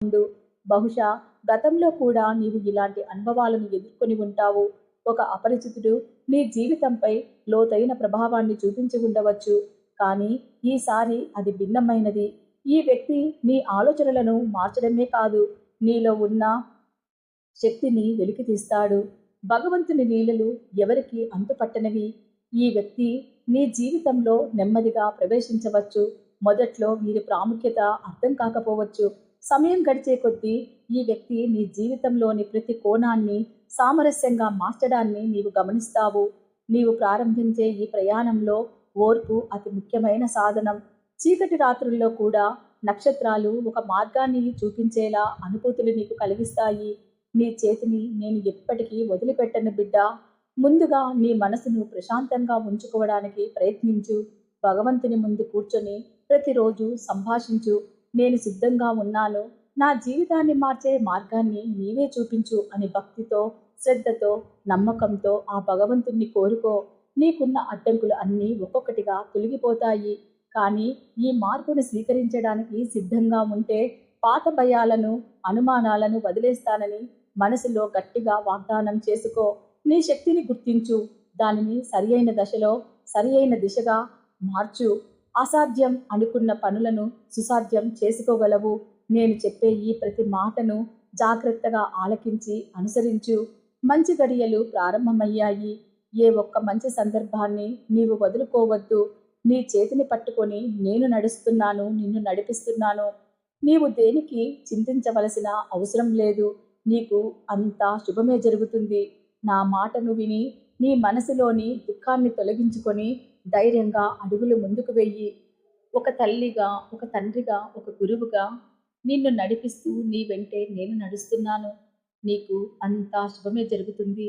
ఉండు బహుశా గతంలో కూడా నీవు ఇలాంటి అనుభవాలను ఎదుర్కొని ఉంటావు. ఒక అపరిచితుడు నీ జీవితంపై లోతైన ప్రభావాన్ని చూపించి ఉండవచ్చు. కానీ ఈసారి అది భిన్నమైనది. ఈ వ్యక్తి నీ ఆలోచనలను మార్చడమే కాదు నీలో ఉన్న శక్తిని వెలికి తీస్తాడు. భగవంతుని లీలలు ఎవరికి అంతుపట్టనివి. ఈ వ్యక్తి నీ జీవితంలో నెమ్మదిగా ప్రవేశించవచ్చు. మొదట్లో వీరి ప్రాముఖ్యత అర్థం కాకపోవచ్చు. సమయం గడిచే కొద్దీ ఈ వ్యక్తి నీ జీవితంలోని ప్రతి కోణాన్ని సామరస్యంగా మార్చడాన్ని నీవు గమనిస్తావు. నీవు ప్రారంభించే ఈ ప్రయాణంలో ఓర్పు అతి ముఖ్యమైన సాధనం. చీకటి రాత్రుల్లో కూడా నక్షత్రాలు ఒక మార్గాన్ని చూపించేలా అనుభూతులు నీకు కలిగిస్తాయి. నీ చేతిని నేను ఎప్పటికీ వదిలిపెట్టను బిడ్డ. ముందుగా నీ మనసును ప్రశాంతంగా ఉంచుకోవడానికి ప్రయత్నించు. భగవంతుని ముందు కూర్చొని ప్రతిరోజు సంభాషించు. నేను సిద్ధంగా ఉన్నాను. నా జీవితాన్ని మార్చే మార్గాన్ని నీవే చూపించు అని భక్తితో శ్రద్ధతో నమ్మకంతో ఆ భగవంతుణ్ణి కోరుకో. నీకున్న అడ్డంకులు అన్నీ ఒక్కొక్కటిగా తొలగిపోతాయి. కానీ ఈ మార్పును స్వీకరించడానికి సిద్ధంగా ఉంటే పాత భయాలను అనుమానాలను వదిలేస్తానని మనసులో గట్టిగా వాగ్దానం చేసుకో. నీ శక్తిని గుర్తించు. దానిని సరియైన దశలో సరియైన దిశగా మార్చు. అసాధ్యం అనుకున్న పనులను సుసాధ్యం చేసుకోగలవు. నేను చెప్పే ఈ ప్రతి మాటను జాగ్రత్తగా ఆలకించి అనుసరించు. మంచి గడియలు ప్రారంభమయ్యాయి. ఏ ఒక్క మంచి సందర్భాన్ని నీవు వదులుకోవద్దు. నీ చేతిని పట్టుకొని నేను నడుస్తున్నాను నిన్ను నడిపిస్తున్నాను. నీవు దేనికి చింతించవలసిన అవసరం లేదు. నీకు అంతా శుభమే జరుగుతుంది. నా మాటను విని నీ మనసులోని దుఃఖాన్ని తొలగించుకొని ధైర్యంగా అడుగులు ముందుకు వెయ్యి ఒక తల్లిగా ఒక తండ్రిగా ఒక గురువుగా నిన్ను నడిపిస్తూ నీ వెంటే నేను నడుస్తున్నాను. నీకు అంతా శుభమే జరుగుతుంది.